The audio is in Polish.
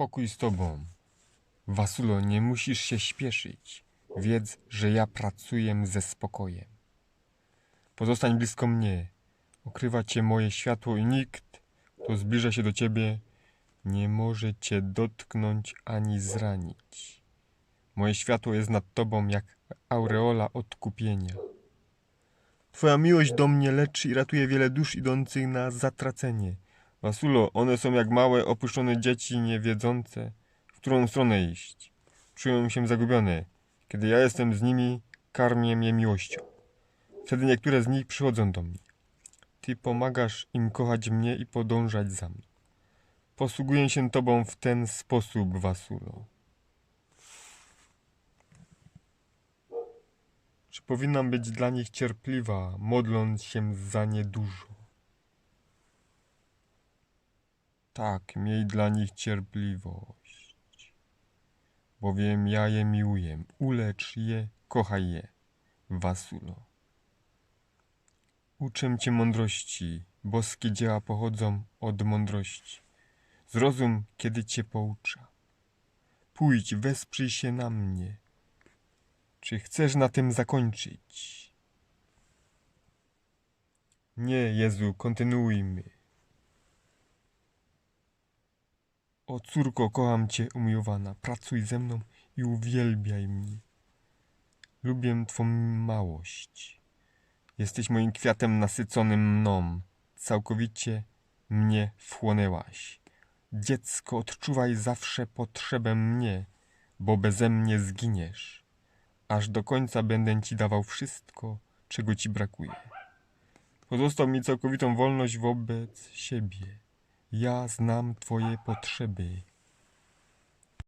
Pokój z tobą. Wasulo, nie musisz się śpieszyć. Wiedz, że ja pracuję ze spokojem. Pozostań blisko mnie. Okrywa cię moje światło i nikt, kto zbliża się do ciebie, nie może cię dotknąć ani zranić. Moje światło jest nad tobą jak aureola odkupienia. Twoja miłość do mnie leczy i ratuje wiele dusz idących na zatracenie. Wasulo, one są jak małe, opuszczone dzieci niewiedzące, w którą stronę iść. Czują się zagubione. Kiedy ja jestem z nimi, karmię je miłością. Wtedy niektóre z nich przychodzą do mnie. Ty pomagasz im kochać mnie i podążać za mną. Posługuję się Tobą w ten sposób, Wasulo. Czy powinnam być dla nich cierpliwa, modląc się za nie dużo? Tak, miej dla nich cierpliwość, bowiem ja je miłuję. Ulecz je, kochaj je, Wasulo. Uczę cię mądrości, boskie dzieła pochodzą od mądrości. Zrozum, kiedy cię poucza. Pójdź, wesprzyj się na mnie. Czy chcesz na tym zakończyć? Nie, Jezu, kontynuujmy. O córko, kocham Cię, umiłowana, pracuj ze mną i uwielbiaj mnie. Lubię Twą małość. Jesteś moim kwiatem nasyconym mną. Całkowicie mnie wchłonęłaś. Dziecko, odczuwaj zawsze potrzebę mnie, bo beze mnie zginiesz. Aż do końca będę Ci dawał wszystko, czego Ci brakuje. Pozostał mi całkowitą wolność wobec siebie. Ja znam Twoje potrzeby.